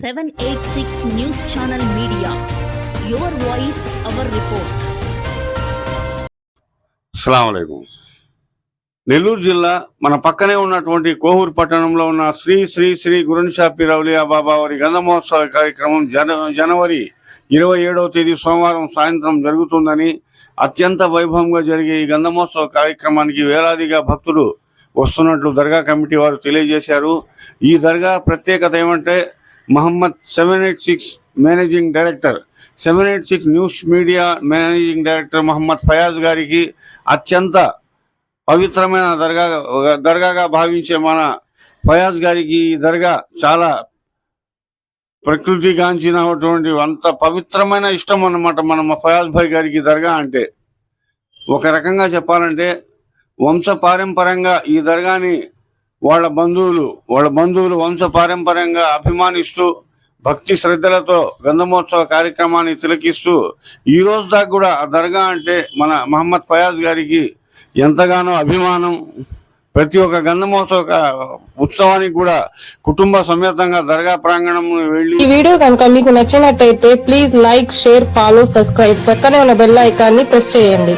786 News Channel Media. Your voice, our report. అస్సలం నెల్లూరు జిల్లా మన పక్కనే ఉన్నటువంటి కోహూరు పట్టణంలో ఉన్న శ్రీ శ్రీ శ్రీ గురునిషాపి రౌలియా బాబా వారి గంధమహోత్సవ కార్యక్రమం జన జనవరి ఇరవై ఏడవ తేదీ సోమవారం సాయంత్రం జరుగుతుందని అత్యంత వైభవంగా జరిగే ఈ గంధమహోత్సవ కార్యక్రమానికి వేలాదిగా భక్తులు వస్తున్నట్లు దర్గా కమిటీ వారు తెలియజేశారు ఈ దర్గా ప్రత్యేకత ఏమంటే Mohammed seven eight six managing director seven eight six news media managing director Mohammed Fayaz గారికి అత్యంత పవిత్రమైన దర్గా దర్గాగా భావించే మన ఫయాజ్ గారికి ఈ దర్గా చాలా ప్రకృతిగాంచినటువంటి అంత పవిత్రమైన ఇష్టం అన్నమాట మన ఫయాజ్ భాయ్ గారికి దర్గా అంటే. ఒక రకంగా చెప్పాలంటే వంశ పారంపరంగా ఈ దర్గాని వాళ్ళ బంధువులు వాళ్ళ బంధువులు వంశ పారంపర్యంగా అభిమానిస్తూ భక్తి శ్రద్ధలతో గంధమోత్సవ కార్యక్రమాన్ని తిలకిస్తూ ఈ రోజు దాకా కూడా ఆ దర్గా అంటే మన మహమ్మద్ ఫయాజ్ గారికి ఎంతగానో అభిమానం. ప్రతి ఒక్క గంధమోత్సవ ఉత్సవానికి కూడా కుటుంబ సమేతంగా దర్గా ప్రాంగణం వెళ్ళి ఈ వీడియో కనుక మీకు నచ్చినట్టయితే please like share follow subscribe. పక్కనే ఉన్న బెల్ ఐకాన్ని ప్రెస్ చేయండి.